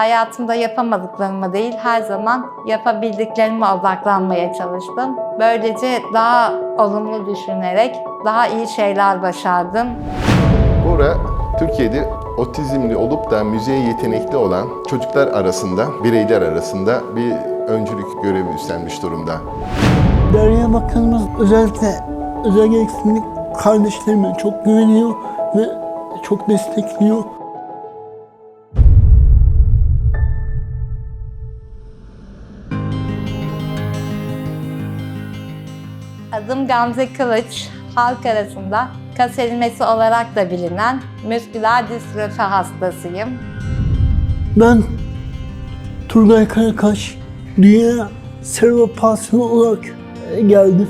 Hayatımda yapamadıklarımı değil, her zaman yapabildiklerime odaklanmaya çalıştım. Böylece daha olumlu düşünerek daha iyi şeyler başardım. Bora, Türkiye'de otizmli olup da müziğe yetenekli olan çocuklar arasında, bireyler arasında bir öncülük görevi üstlenmiş durumda. Derya Bakanımız özellikle özel gereksinimli kardeşlerime çok güveniyor ve çok destekliyor. Adım Gamze Kılıç, halk arasında kas erimesi olarak da bilinen müsküler distrofi hastasıyım. Ben Turgay Karakaş, dünya servo pasyonu olarak e, geldim.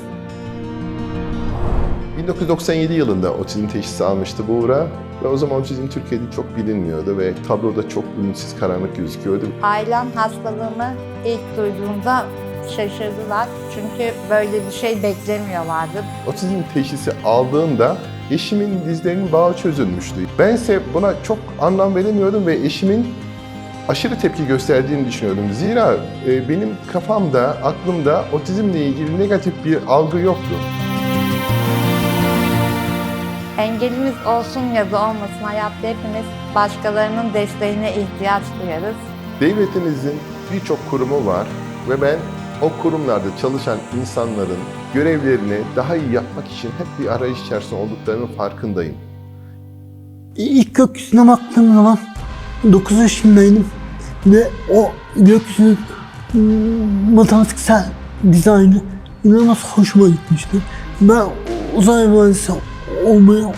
1997 yılında otizm teşhisi almıştı Buğra ve o zaman otizm Türkiye'de çok bilinmiyordu ve tabloda çok ümitsiz karanlık gözüküyordu. Ailem hastalığımı ilk duyduğunda şaşırdılar. Çünkü böyle bir şey beklemiyorlardı. Otizm teşhisi aldığında eşimin dizlerinin bağı çözülmüştü. Bense buna çok anlam veremiyordum ve eşimin aşırı tepki gösterdiğini düşünüyordum. Zira e, benim kafamda, aklımda otizmle ilgili negatif bir algı yoktu. Engelimiz olsun ya da olmasın hayatta hepimiz başkalarının desteğine ihtiyaç duyarız. Devletimizin birçok kurumu var ve ben o kurumlarda çalışan insanların görevlerini daha iyi yapmak için hep bir arayış içerisinde olduklarının farkındayım. İlk gökyüzüne baktığım zaman 9 yaşındaydım ve o gökyüzünün matematiksel dizaynı inanılmaz hoşuma gitmişti. Ben uzay mühendisi olmaya o,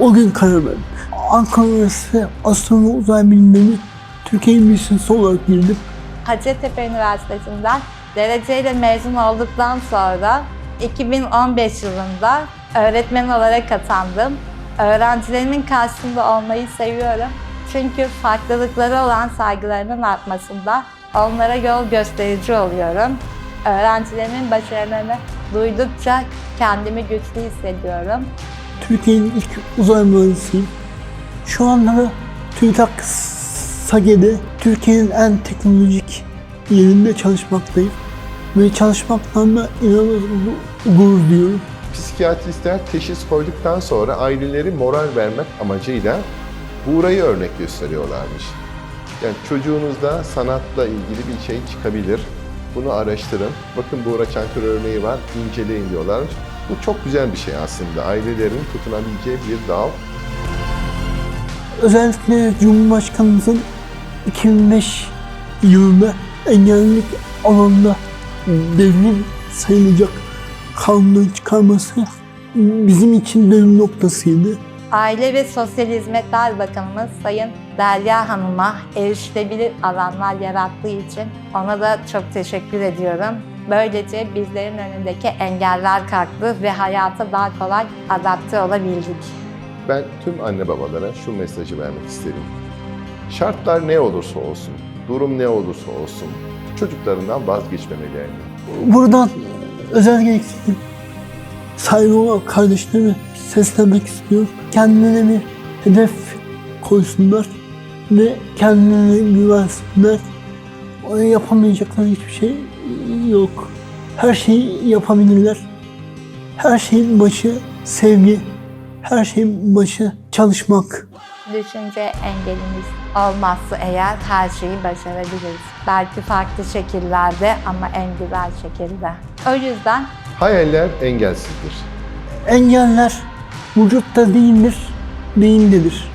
o gün karar verdim. Ankara Üniversitesi Astronomi Uzay Bilimleri Türkiye Üniversitesi olarak girdim. Hacettepe Üniversitesi'nden dereceyle mezun olduktan sonra 2015 yılında öğretmen olarak atandım. Öğrencilerimin karşısında olmayı seviyorum. Çünkü farklılıkları olan saygılarının artmasında onlara yol gösterici oluyorum. Öğrencilerimin başarılarını duydukça kendimi güçlü hissediyorum. Türkiye'nin ilk uzay mühendisiyim. Şu anda da TÜBİTAK SAGE'de Türkiye'nin en teknolojik yerinde çalışmaktayım. Ve çalışmaktan da inanılmaz gurur duyuyorum. Psikiyatristler teşhis koyduktan sonra aileleri moral vermek amacıyla Buğra'yı örnek gösteriyorlarmış. Yani çocuğunuzda sanatla ilgili bir şey çıkabilir. Bunu araştırın. Bakın Buğra Çankır örneği var, inceleyin diyorlarmış. Bu çok güzel bir şey aslında. Ailelerin tutunabileceği bir dal. Özellikle Cumhurbaşkanımızın 2005 yılında engellilik alanında devrim sayılacak kanunu çıkarması bizim için dönüm noktasıydı. Aile ve Sosyal Hizmetler Bakanımız Sayın Derya Hanım'a erişilebilir alanlar yarattığı için ona da çok teşekkür ediyorum. Böylece bizlerin önündeki engeller kalktı ve hayata daha kolay adapte olabildik. Ben tüm anne babalara şu mesajı vermek isterim. Şartlar ne olursa olsun, durum ne olursa olsun çocuklarından vazgeçmemelerini. Buradan özel gereksinim sahibi olan kardeşlerime seslenmek istiyorum. Kendilerine bir hedef koysunlar ve kendilerine güvensinler. Yapamayacakları hiçbir şey yok. Her şeyi yapabilirler. Her şeyin başı sevgi, her şeyin başı çalışmak. Düşünce engelimiz olmazsa eğer her şeyi başarabiliriz. Belki farklı şekillerde ama en güzel şekilde. O yüzden Hayaller engelsizdir. Engeller vücutta değildir, beyindedir.